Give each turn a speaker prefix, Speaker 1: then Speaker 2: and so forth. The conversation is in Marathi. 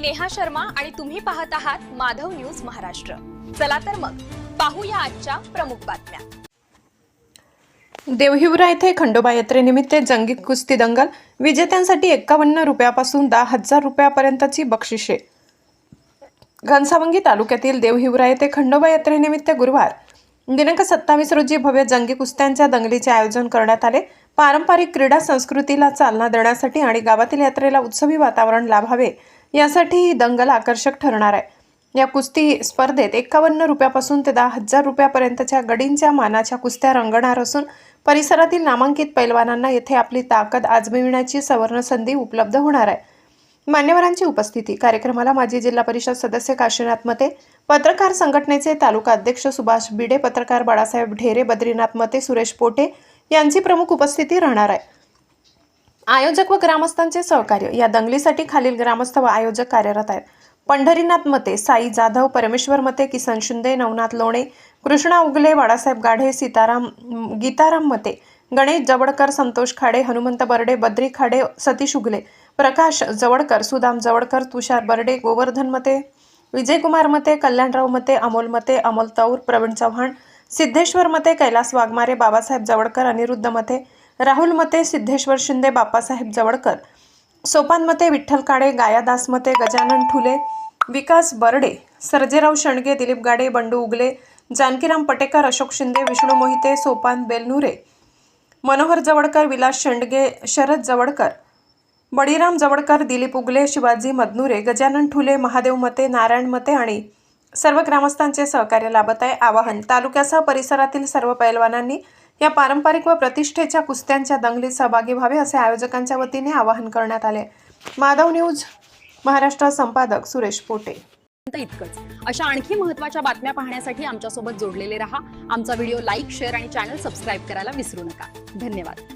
Speaker 1: मी नेहा शर्मा आणि तुम्ही पाहत आहात माधव न्यूज महाराष्ट्र. चला तर मग पाहूया आजच्या प्रमुख बातम्या.
Speaker 2: देवहिवरा येथे खंडोबा यात्रेनिमित्त जंगी कुस्ती दंगल. विजेत्यांसाठी एक्कावन्न रुपयापासून दहा हजार रुपयापर्यंतची बक्षिसे. घनसावंगी तालुक्यातील देवहिवरा येथे खंडोबा यात्रेनिमित्त गुरुवार दिनांक सत्तावीस रोजी भव्य जंगी कुस्त्यांच्या दंगलीचे आयोजन करण्यात आले. पारंपरिक क्रीडा संस्कृतीला चालना देण्यासाठी आणि गावातील यात्रेला उत्सवी वातावरण लाभावे. यासाठी ही दंगल आकर्षक ठरणार आहे. या कुस्ती स्पर्धेत एकावन्न रुपयापासून ते दहा हजार रुपयापर्यंतच्या गडींच्या मानाच्या कुस्त्या रंगणार असून परिसरातील नामांकित पैलवानांना येथे आपली ताकद आजमिविण्याची सवर्ण संधी उपलब्ध होणार आहे. मान्यवरांची उपस्थिती. कार्यक्रमाला माजी जिल्हा परिषद सदस्य काशीनाथ मते पत्रकार संघटनेचे तालुका अध्यक्ष सुभाष बिडे पत्रकार बाळासाहेब ढेरे बद्रीनाथ मते सुरेश पोटे यांची प्रमुख उपस्थिती राहणार आहे. आयोजक व ग्रामस्थांचे सहकार्य. या दंगलीसाठी खालील ग्रामस्थ व आयोजक कार्यरत आहेत. पंढरीनाथ मते साई जाधव परमेश्वर मते किसन शिंदे नवनाथ लोणे कृष्णा उगले बाळासाहेब गाढे सीताराम गीताराम मते गणेश जवळकर संतोष खाडे हनुमंत बर्डे बद्री खाडे सतीश उगले प्रकाश जवळकर सुदाम जवळकर तुषार बर्डे गोवर्धन मते विजयकुमार मते कल्याणराव मते अमोल मते अमोल तौर प्रवीण चव्हाण सिद्धेश्वर मते कैलास वाघमारे बाबासाहेब जवळकर अनिरुद्ध मते राहुल मते सिद्धेश्वर शिंदे बाप्पासाहेब जवळकर सोपान मते विठ्ठल काळे गायादास मते गजानन ठुले विकास बर्डे सर्जेराव शणगे दिलीप गाडे बंडू उगले जानकीराम पटेकर अशोक शिंदे विष्णू मोहिते सोपान बेलनुरे मनोहर जवळकर विलास शेंडगे शरद जवळकर बळीराम जवळकर दिलीप उगले शिवाजी मदनुरे गजानन ठुले महादेव मते नारायण मते आणि सर्व ग्रामस्थांचे सहकार्य लाभत आहे. आवाहन तालुक्यासह परिसरातील सर्व पैलवानांनी या पारंपरिक व प्रतिष्ठेच्या कुस्त्यांच्या दंगलीत सहभागी व्हावे असे आयोजकांच्या वतीने आवाहन करण्यात आले. माधव न्यूज महाराष्ट्र संपादक सुरेश पोटे.
Speaker 3: इतकंच. अशा आणखी महत्त्वाच्या बातम्या पाहण्यासाठी आमच्यासोबत जोडलेले रहा. आमचा व्हिडिओ लाईक शेअर आणि चॅनल सबस्क्राईब करायला विसरू नका. धन्यवाद.